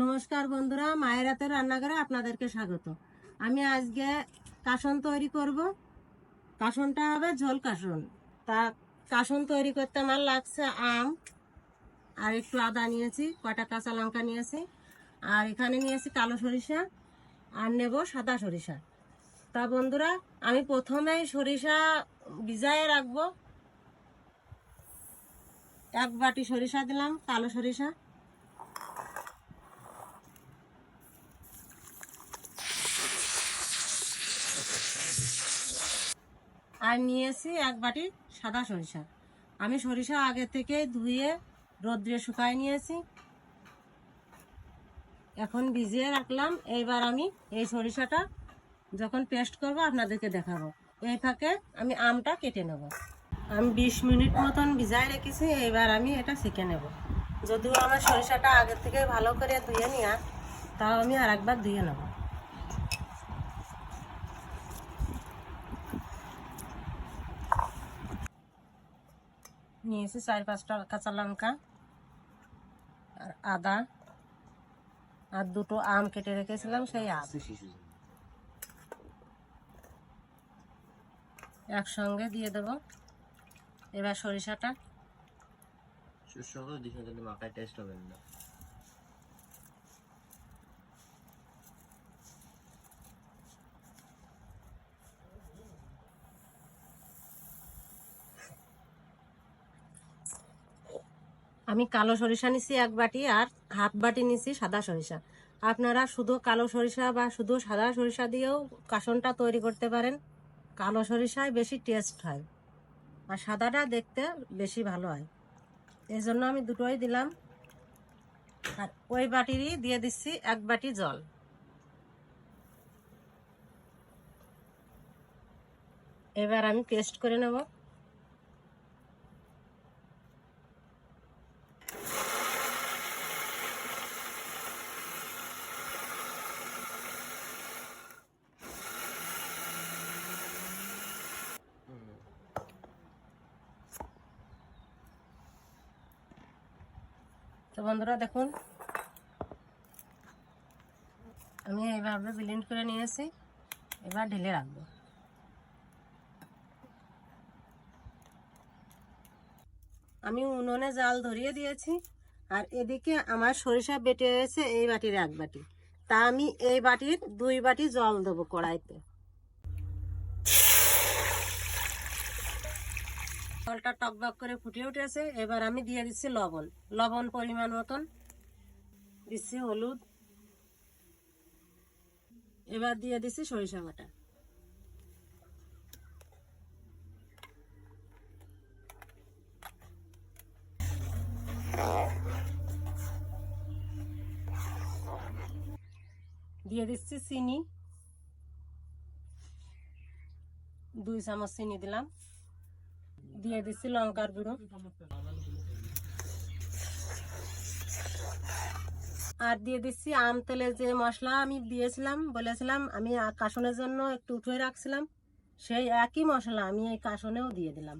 নমস্কার বন্ধুরা, মায়ের হাতের রান্নাঘরে আপনাদেরকে স্বাগত। আমি আজকে কাসন তৈরি করব। কাসনটা হবে ঝোল কাসন। তা কাসন তৈরি করতে আমার লাগছে আম, আর একটু আদা নিয়েছি কটা কাঁচা লঙ্কা নিয়েছি, আর এখানে নিয়েছি কালো সরিষা, আর নেব সাদা সরিষা। তা বন্ধুরা, আমি প্রথমেই সরিষা ভিজায়ে রাখব। এক বাটি সরিষা দিলাম, কালো সরিষা। আর নিয়েছি এক বাটি সাদা সরিষা। আমি সরিষা আগে থেকে ধুয়ে রোদ্রে শুকায় নিয়েছি। এখন ভিজিয়ে রাখলাম। এইবার আমি এই সরিষাটা যখন পেস্ট করব আপনাদেরকে দেখাবো। এই ফাঁকে আমি আমটা কেটে নেব। আমি বিশ মিনিট মতন ভিজায় রেখেছি। এইবার আমি এটা শিখে নেব। যদিও আমার সরিষাটা আগে থেকে ভালো করে ধুয়ে নিয়ে, তাও আমি আর একবার ধুয়ে নেব। নিয়েছি চার পাঁচটা কাঁচা লঙ্কা আর আদা আর দুটো আম কেটে রেখেছিলাম সেই আম একসঙ্গে দিয়ে দেবো। এবার সরিষাটা। সুস্বাদু দিশা মাখায় টেস্ট হবে না। আমি কালো সরিষা নিছি এক বাটি আর হাফ বাটি নিছি সাদা সরিষা। আপনারা শুধু কালো সরিষা বা শুধু সাদা সরিষা দিয়েও কাসনটা তৈরি করতে পারেন। কালো সরিষায় বেশি টেস্ট হয় আর সাদাটা দেখতে বেশি ভালো হয়। এই জন্য আমি দুটোই দিলাম। আর ওই বাটিরই দিয়ে দিচ্ছি এক বাটি জল। এবার আমি পেস্ট করে নেব। তো বন্ধুরা দেখুন, আমি এইভাবে ব্লেন্ড করে নিয়েছি, এবার ঢেলে রাখব। আমি উনুনে জাল ধরিয়ে দিয়েছি, আর এদিকে আমার সরিষা বেটে রয়েছে এই বাটির এক বাটি। তা আমি এই বাটির দুই বাটি জল দেবো কড়াইতে। জলটা টকবক করে ফুটে উঠেছে। এবার আমি দিয়ে দিচ্ছি লবণ। লবণ পরিমাণ মতন। দিচ্ছি হলুদ। এবার দিয়ে দিচ্ছি সরিষা বাটা। দিয়ে দিচ্ছি চিনি। দুই চামচ চিনি দিলাম। দিয়ে দিচ্ছি লঙ্কার গুঁড়ো। আর দিয়ে দিচ্ছি আম তেলের যে মশলা আমি দিয়েছিলাম, বলেছিলাম আমি কাসনের জন্য একটু উঠে রাখছিলাম। সেই একই মশলা আমি এই কাসনেও দিয়ে দিলাম।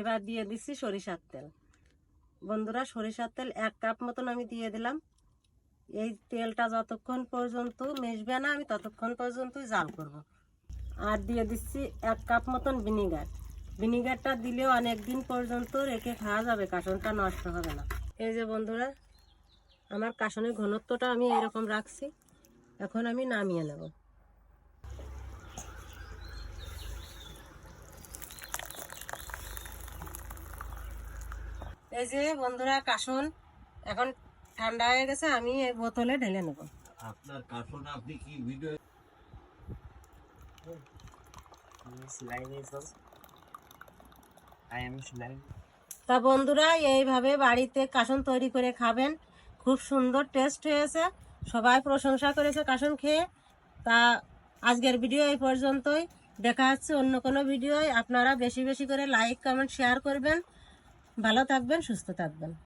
এবার দিয়ে দিচ্ছি সরিষার তেল। বন্ধুরা, সরিষার তেল এক কাপ মতন আমি দিয়ে দিলাম। এই তেলটা যতক্ষণ পর্যন্ত মেশবে না, আমি ততক্ষণ পর্যন্তই জাল করব। আর দিয়ে দিচ্ছি এক কাপ মতন ভিনিগার। ভিনিগারটা দিলেও অনেক দিন পর্যন্ত রেখে খাওয়া যাবে, কাসনটা নষ্ট হবে না। এই যে বন্ধুরা, আমার কাসনের ঘনত্বটা আমি এরকম রাখছি। এখন আমি নামিয়ে নেব। এই যে বন্ধুরা, কাসন এখন ঠান্ডা হয়ে গেছে, আমি এই বোতলে ঢেলে নেব। আপনার কার্টুন আপনি কি ভিডিও তা বন্ধুরা, এইভাবে বাড়িতে কাসন তৈরি করে খাবেন। খুব সুন্দর টেস্ট হয়েছে। সবাই প্রশংসা করেছে কাসন খেয়ে। তা আজকের ভিডিও এই পর্যন্তই। দেখা হচ্ছে অন্য কোনো ভিডিওয় আপনারা বেশি বেশি করে লাইক কমেন্ট শেয়ার করবেন। ভালো থাকবেন, সুস্থ থাকবেন।